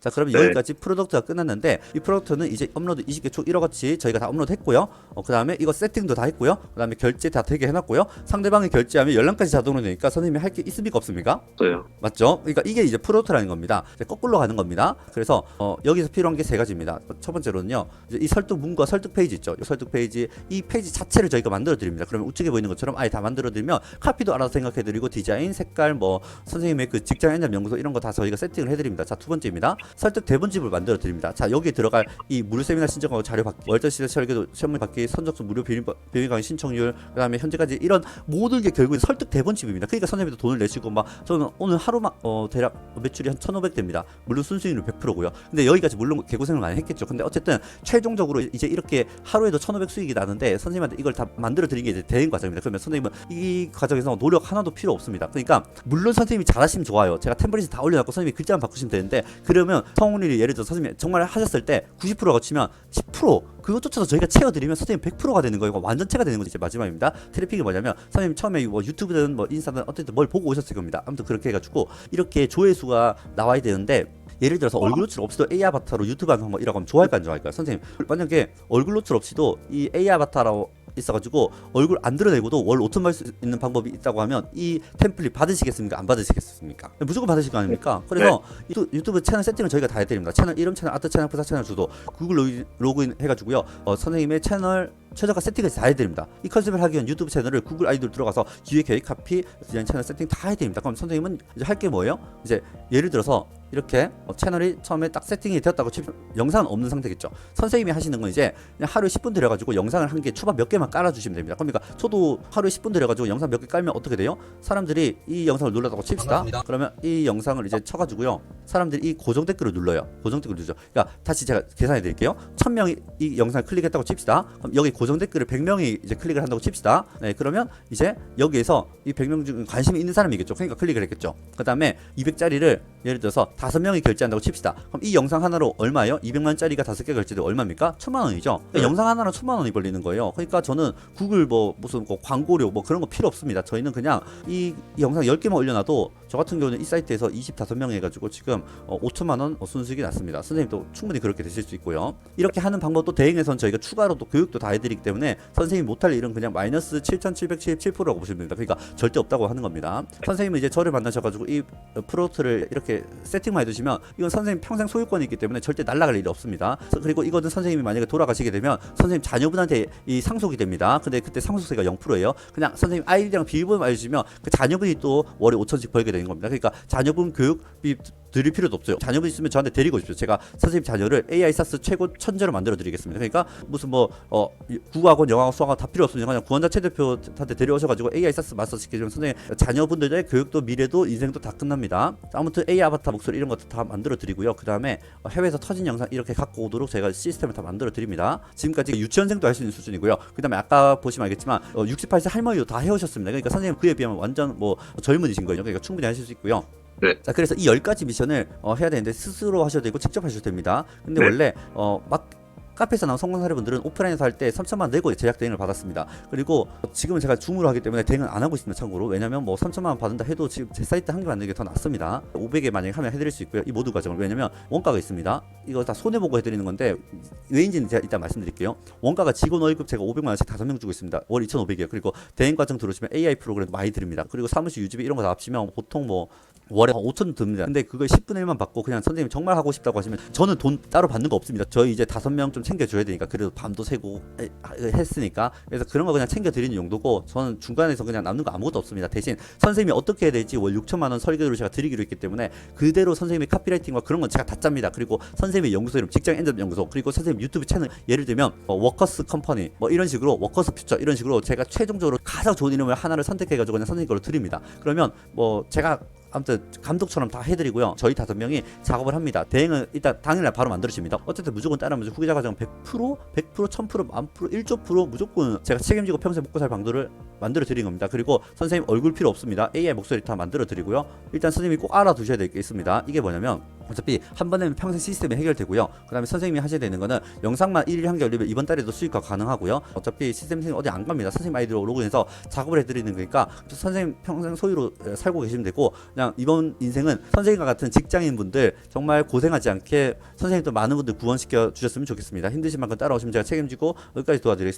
자 그러면 네. 여기까지 프로덕트가 끝났는데 이 프로덕트는 이제 업로드 20개 총 1억 어치 저희가 다 업로드 했고요 어, 그 다음에 이거 세팅도 다 했고요 그 다음에 결제 다 되게 해놨고요 상대방이 결제하면 열람까지 자동으로 되니까 선생님이 할 게 있습니까 없습니까? 없어요. 맞죠? 그러니까 이게 이제 프로토라는 겁니다. 거꾸로 가는 겁니다. 그래서 어, 여기서 필요한 게 세 가지입니다. 첫 번째로는요, 이 설득 문과 설득 페이지 있죠. 이 설득 페이지 이 페이지 자체를 저희가 만들어 드립니다. 그러면 우측에 보이는 것처럼 아예 다 만들어 드리면 카피도 알아서 생각해 드리고 디자인, 색깔, 뭐 선생님의 그 직장 엔잡 연구소 이런 거 다 저희가 세팅을 해드립니다. 자 두 번째입니다. 설득 대본집을 만들어 드립니다. 자 여기에 들어갈 이 무료 세미나 신청하고 자료 받기, 월드 시대 설계도 시험 받기, 선적수 무료 비밀 비밀 강의 신청률, 그다음에 현재까지 이런 모든 게 결국에 설득 대본집입니다. 그러니까 선생님도 돈을 내시고 막 저는 오늘 하루만 어 대략 매출이 한 1,500 됩니다. 물론 순수익률 100%고요. 근데 여기까지 물론 개고생을 많이 했겠죠. 근데 어쨌든 최종적으로 이제 이렇게 하루에도 1,500 수익이 나는데 선생님한테 이걸 다 만들어 드린 게 이제 대행 과정입니다. 그러면 선생님은 이 과정에서 노력 하나도 필요 없습니다. 그러니까 물론 선생님이 잘하시면 좋아요. 제가 템플릿 다 올려놓고 선생님이 글자만 바꾸시면 되는데 그러면 성훈이 예를 들어 선생님이 정말 하셨을 때 90%가 치면 10% 그것조차도 저희가 채워드리면 선생님 100%가 되는 거예요. 완전체가 되는 거죠. 이제 마지막입니다. 트래픽이 뭐냐면 선생님 처음에 뭐 유튜브든 뭐 인스타든 어쨌든 뭘 보고 오셨을 겁니다. 아무튼 그렇게 해가지고 이렇게 조회수가 나와야 되는데 예를 들어서 얼굴 노출 없이도 AI 아바타로 유튜브 하는 거 이라고 하면 좋아할까 안 좋아할까요? 선생님 만약에 얼굴 노출 없이도 이 AI 아바타라고 있어가지고 얼굴 안 드러내고도 월 5천 벌수 있는 방법이 있다고 하면 이 템플릿 받으시겠습니까? 안 받으시겠습니까? 무조건 받으실 거 아닙니까? 그래서 유튜- 유튜브 채널 세팅을 저희가 다 해드립니다. 채널 이름, 채널 아트 채널, 부사 채널 주소, 구글 로그인, 로그인 해가지고요. 어, 선생님의 채널 최저가 세팅을 다 해드립니다. 이 컨셉을 하기 위한 유튜브 채널을 구글 아이디로 들어가서 기획, 계획, 카피, 디자인 채널 세팅 다 해드립니다. 그럼 선생님은 이제 할 게 뭐예요? 이제 예를 들어서 이렇게 어, 채널이 처음에 딱 세팅이 되었다고 치 영상은 없는 상태겠죠. 선생님이 하시는 건 이제 하루에 10분 들여가지고 영상을 한 개 초반 몇 개만 깔아주시면 됩니다. 그러니까 저도 하루에 10분 들여가지고 영상 몇 개 깔면 어떻게 돼요? 사람들이 이 영상을 눌렀다고 칩시다. 반갑습니다. 그러면 이 영상을 이제 쳐가지고요. 사람들이 이 고정 댓글을 눌러요. 고정 댓글 누르죠. 그러니까 다시 제가 계산해 드릴게요. 1000명이 이 영상을 클릭했다고 칩시다. 그럼 여기 고정 댓글을 100명이 이제 클릭을 한다고 칩시다. 네, 그러면 이제 여기에서 이 100명 중 관심이 있는 사람이겠죠. 그러니까 클릭을 했겠죠. 그 다음에 200짜리를 예를 들어서 5명이 결제한다고 칩시다. 그럼 이 영상 하나로 얼마예요? 200만 원짜리가 5개 결제돼 얼마입니까? 1000만 원이죠. 그러니까 네. 영상 하나로 1000만 원이 벌리는 거예요. 그러니까 저는 구글 뭐 무슨 뭐 광고료 뭐 그런 거 필요 없습니다. 저희는 그냥 이, 이 영상 10개만 올려놔도 저 같은 경우는 이 사이트에서 25명 해가지고 지금 어, 5천만 원 어, 순수익이 났습니다. 선생님도 충분히 그렇게 되실 수 있고요. 이렇게 하는 방법도 대행에선 저희가 추가로 또 교육도 다 해드리기 때문에 선생님이 못할 일은 그냥 마이너스 7,777%라고 보시면 됩니다. 그러니까 절대 없다고 하는 겁니다. 선생님은 이제 저를 만나셔가지고 이 어, 프로트를 이렇게 세팅만 해두시면 이건 선생님 평생 소유권이 있기 때문에 절대 날아갈 일이 없습니다. 그리고 이거는 선생님이 만약에 돌아가시게 되면 선생님 자녀분한테 이 상속이 됩니다. 근데 그때 상속세가 0%예요. 그냥 선생님 아이디랑 비밀번호 알려주시면 그 자녀분이 또 월에 5천씩 벌게 되는 겁니다. 그러니까 자녀분 교육비 드릴 필요도 없어요. 자녀분 있으면 저한테 데리고 오십시오. 제가 선생님 자녀를 AI 사스 최고 천재로 만들어 드리겠습니다. 그러니까 무슨 뭐 어, 국어학원, 영어학원, 수학학원 다 필요 없습니다. 그냥 구원자 최 대표한테 데려오셔가지고 AI 사스 마스터 시키시면 선생님 자녀분들의 교육도 미래도 인생도 다 끝납니다. 아무튼 AI 아바타 목소리 이런 것도 다 만들어 드리고요. 그 다음에 해외에서 터진 영상 이렇게 갖고 오도록 제가 시스템을 다 만들어 드립니다. 지금까지 유치원생도 할 수 있는 수준이고요. 그 다음에 아까 보시면 알겠지만 어, 68세 할머니도 다 해오셨습니다. 그러니까 선생님 그에 비하면 완전 뭐 젊은이신 거예요. 그러니까 충분히 하실 수 있고요. 네. 자 그래서 이열 가지 미션을 어, 해야 되는데 스스로 하셔도 되고 직접 하셔도 됩니다. 근데 네. 원래 어 막 카페에서 나온 성공 사례분들은 오프라인에서 할 때 3천만 원 내고 제작 대행을 받았습니다. 그리고 지금은 제가 줌으로 하기 때문에 대행은 안 하고 있습니다. 참고로 왜냐면 뭐 3천만 원 받는다 해도 지금 제 사이트 한개 만드는 게 더 낫습니다. 500에 만약에 하면 해드릴 수 있고요. 이 모든 과정을 왜냐면 원가가 있습니다. 이거 다 손해 보고 해드리는 건데 왜인지는 제가 이따 말씀드릴게요. 원가가 직원 월급 제가 500만 원씩 5명 주고 있습니다. 월 2,500이에요. 그리고 대행 과정 들어오시면 AI 프로그램 많이 드립니다. 그리고 사무실 유지비 이런 거 다 합치면 보통 뭐 월에 5천 듭니다. 근데 그걸 10분의 1만 받고 그냥 선생님 정말 하고 싶다고 하시면 저는 돈 따로 받는 거 없습니다. 저희 이제 다섯 명 좀 챙겨줘야 되니까 그래도 밤도 새고 했으니까 그래서 그런 거 그냥 챙겨드리는 용도고 저는 중간에서 그냥 남는 거 아무것도 없습니다. 대신 선생님이 어떻게 해야 될지 월 6천만 원 설계도를 제가 드리기로 했기 때문에 그대로 선생님의 카피라이팅과 그런 건 제가 다 짭니다. 그리고 선생님의 연구소 이름 직장 엔잡 연구소 그리고 선생님 유튜브 채널 예를 들면 어, 워커스 컴퍼니 뭐 이런 식으로 워커스 퓨처 이런 식으로 제가 최종적으로 가장 좋은 이름을 하나를 선택해가지고 그냥 선생님 걸로 드립니다. 그러면 뭐 제가 아무튼 감독처럼 다 해드리고요. 저희 다섯 명이 작업을 합니다. 대행은 일단 당일날 바로 만들어집니다. 어쨌든 무조건 따르면서 후기자 과정 100%, 100%, 1000%, 만프로, 1조 프로 무조건 제가 책임지고 평생 먹고 살 방도를 만들어 드린 겁니다. 그리고 선생님 얼굴 필요 없습니다. AI 목소리 다 만들어 드리고요. 일단 선생님이 꼭 알아두셔야 될 게 있습니다. 이게 뭐냐면 어차피 한 번에는 평생 시스템이 해결되고요. 그 다음에 선생님이 하셔야 되는 거는 영상만 일일 한 개 올리면 이번 달에도 수익화 가능하고요. 어차피 시스템 선생님 어디 안 갑니다. 선생님 아이디로 로그인해서 작업을 해드리는 거니까 선생님 평생 소유로 에, 살고 계시면 되고 그냥 이번 인생은 선생님과 같은 직장인 분들 정말 고생하지 않게 선생님도 많은 분들 구원시켜 주셨으면 좋겠습니다. 힘드신 만큼 따라오시면 제가 책임지고 여기까지 도와드리겠습니다.